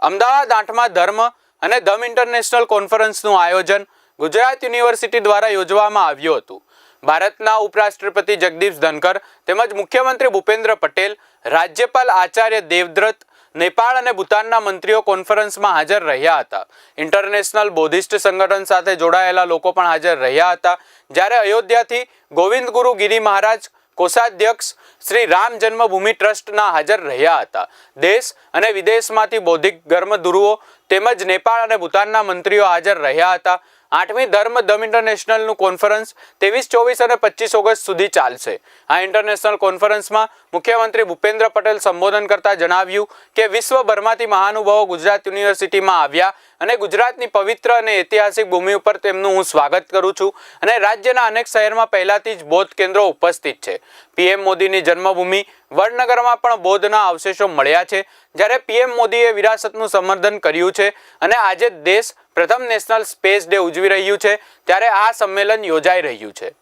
અમદાવાદ આઠમા ધર્મ અને ધમ ઇન્ટરનેશનલ કોન્ફરન્સનું આયોજન ગુજરાત યુનિવર્સિટી દ્વારા યોજવામાં આવ્યું હતું. ભારતના ઉપરાષ્ટ્રપતિ જગદીપ ધનકર તેમજ મુખ્યમંત્રી ભૂપેન્દ્ર પટેલ, રાજ્યપાલ આચાર્ય દેવવ્રત, નેપાળ અને ભૂતાનના મંત્રીઓ કોન્ફરન્સમાં હાજર રહ્યા હતા. ઇન્ટરનેશનલ બૌદ્ધિસ્ટ સંગઠન સાથે જોડાયેલા લોકો પણ હાજર રહ્યા હતા. જ્યારે અયોધ્યાથી ગોવિંદ ગુરુ ગિરી મહારાજ કોષાધ્યક્ષ શ્રી રામ જન્મભૂમિ ટ્રસ્ટના હાજર રહ્યા હતા. દેશ અને વિદેશમાંથી બૌદ્ધિક ધર્મગુરુઓ તેમજ નેપાળ અને ભૂતાનના મંત્રીઓ હાજર રહ્યા હતા. આઠમી ધર્મ ધમ ઇન્ટરનેશનલનું કોન્ફરન્સ ત્રેવીસ, ચોવીસ અને પચીસ ઓગસ્ટ સુધી ચાલશે. આ ઇન્ટરનેશનલ કોન્ફરન્સમાં મુખ્યમંત્રી ભૂપેન્દ્ર પટેલ સંબોધન કરતા જણાવ્યું કે વિશ્વભરમાંથી મહાનુભાવો ગુજરાત યુનિવર્સિટીમાં આવ્યા અને ગુજરાતની પવિત્ર અને ઐતિહાસિક ભૂમિ ઉપર તેમનું હું સ્વાગત કરું છું અને રાજ્યના અનેક શહેરમાં પહેલાથી જ બૌદ્ધ કેન્દ્રો ઉપસ્થિત છે. પીએમ મોદીની જન્મભૂમિ, વડનગરમાં પણ બૌદ્ધના અવશેષો મળ્યા છે. જ્યારે પીએમ મોદીએ વિરાસતનું સમર્થન કર્યું છે અને આજે દેશ પ્રથમ નેશનલ સ્પેસ ડે ઉજવી રહ્યું છે, ત્યારે આ સંમેલન યોજાઈ રહ્યું છે.